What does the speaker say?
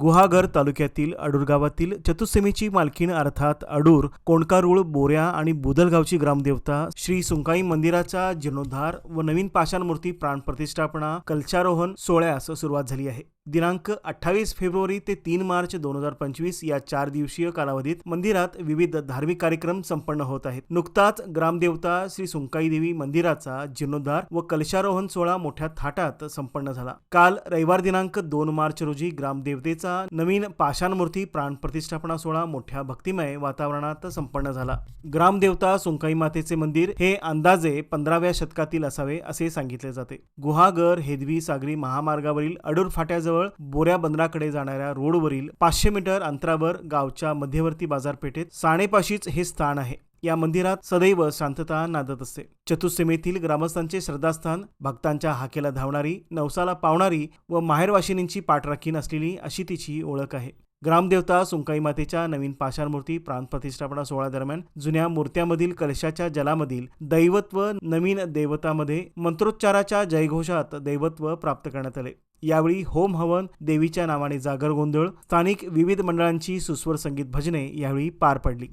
गुहागर तालुक्यातील अडूर गावातील चतुस्सेमीची मालकीण अर्थात अडूर कोणकारूळ बोऱ्या आणि बुदलगावची ग्रामदेवता श्री सुंकाई मंदिराचा जीर्णोद्धार व नवीन पाषाणमूर्ती प्राणप्रतिष्ठापना कलशारोहण सोहळ्यास सुरुवात झाली आहे. दिनांक अठ्ठावीस फेब्रुवारी ते तीन मार्च दोन हजार पंचवीस या चार दिवसीय कालावधीत मंदिरात विविध धार्मिक कार्यक्रम संपन्न होत आहेत. नुकताच ग्रामदेवता श्री सुंकाई देवी मंदिराचा जीर्णोद्धार व कलशारोहण सोहळा मोठ्या थाटात संपन्न झाला. काल रविवार दिनांक दोन मार्च रोजी ग्रामदेवतेचा नवीन पाषाणमूर्ती प्राणप्रतिष्ठापना सोहळा मोठ्या भक्तिमय वातावरणात संपन्न झाला. ग्रामदेवता सुंकाई मातेचे मंदिर हे अंदाजे पंधराव्या शतकातील असावे असे सांगितले जाते. गुहागर हेदवी सागरी महामार्गावरील अडूर फाट्याजवळ बोऱ्या बंदराकडे जाणाऱ्या रोडवरील पाचशे मीटर अंतरावर गावच्या मध्यवर्ती बाजारपेठेत साणेपाशीच हे स्थान आहे. या मंदिरात सदैव शांतता नादत असते. चतुस्सेमेतील ग्रामस्थांचे श्रद्धास्थान भक्तांच्या हाकेला धावणारी नवसाला पावणारी व माहेरवाशिनींची पाठराखीन असलेली अशी तिची ओळख आहे. ग्रामदेवता सुंकाई मातेच्या नवीन पाषाणमूर्ती प्राणप्रतिष्ठापना सोहळा दरम्यान जुन्या मूर्त्यामधील कलशाच्या जलामधील दैवत्व नवीन देवतामध्ये मंत्रोच्चाराच्या जयघोषात दैवत्व प्राप्त करण्यात आले. यावेळी होम हवन देवीच्या नावाने जागर गोंधळ स्थानिक विविध मंडळांची सुस्वर संगीत भजने यावेळी पार पडली.